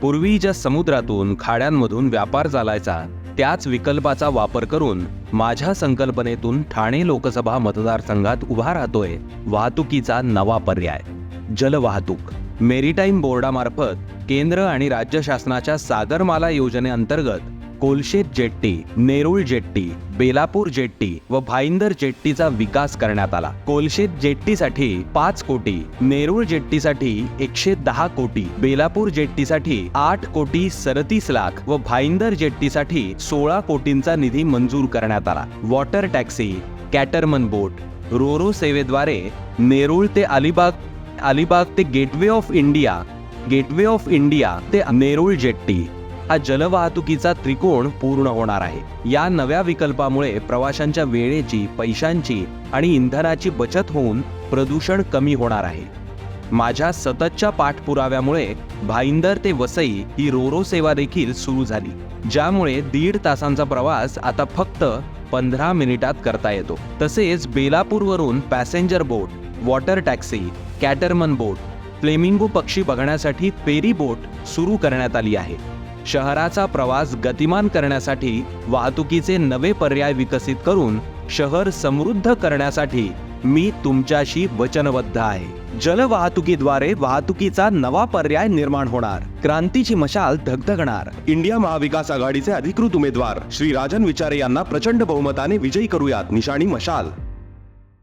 पूर्वी ज्या समुद्रातून खाड्यांमधून व्यापार चालायचा त्याच विकल्पाचा वापर करून माझ्या संकल्पनेतून ठाणे लोकसभा मतदारसंघात उभा राहतोय वाहतुकीचा नवा पर्याय. जलवाहतूक. मेरीटाईम बोर्डामार्फत केंद्र आणि राज्य शासनाच्या सागरमाला योजनेअंतर्गत Kolshet jetty Nerul jetty Belapur jetty व भाईंदर जेट्टीचा विकास करण्यात आला. कोलशेत जेट्टीसाठी पाच कोटी नेरुळ जेट्टीसाठी एकशे दहा कोटी बेलापूर जेट्टीसाठी आठ कोटी सदतीस लाख व भाईंदर जेट्टीसाठी सोळा कोटींचा निधी मंजूर करण्यात आला. Water taxi catamaran boat roro सेवेद्वारे नेरुळ ते अलिबाग अलिबाग ते gateway of India gateway of India ते नेरुळ जेट्टी हा जलवाहतुकीचा त्रिकोण पूर्ण होणार आहे. या नव्या विकल्पामुळे प्रवाशांच्या वेळेची पैशांची आणि इंधनाची बचत होऊन प्रदूषण कमी होणार आहे. माझ्या सततच्या पाठपुराव्यामुळे भाईंदर ते वसई ही रोरो सेवा देखील सुरू झाली ज्यामुळे दीड तासांचा प्रवास आता फक्त पंधरा मिनिटात करता येतो. तसेच बेलापूरवरून passenger boat water taxi catamaran boat flamingo पक्षी बघण्यासाठी फेरी बोट सुरू करण्यात आली आहे. शहराचा प्रवास गतिमान करण्यासाठी वाहतुकीचे नवे पर्याय विकसित करून शहर समृद्ध करण्यासाठी मी तुमच्याशी वचनबद्ध आहे. जलवाहतुकीद्वारे वाहतुकीचा नवा पर्याय निर्माण होणार. क्रांतीची मशाल धगधगणार. इंडिया महाविकास आघाडीचे अधिकृत उमेदवार श्री राजन विचारे यांना प्रचंड बहुमताने विजयी करूयात. निशाणी मशाल.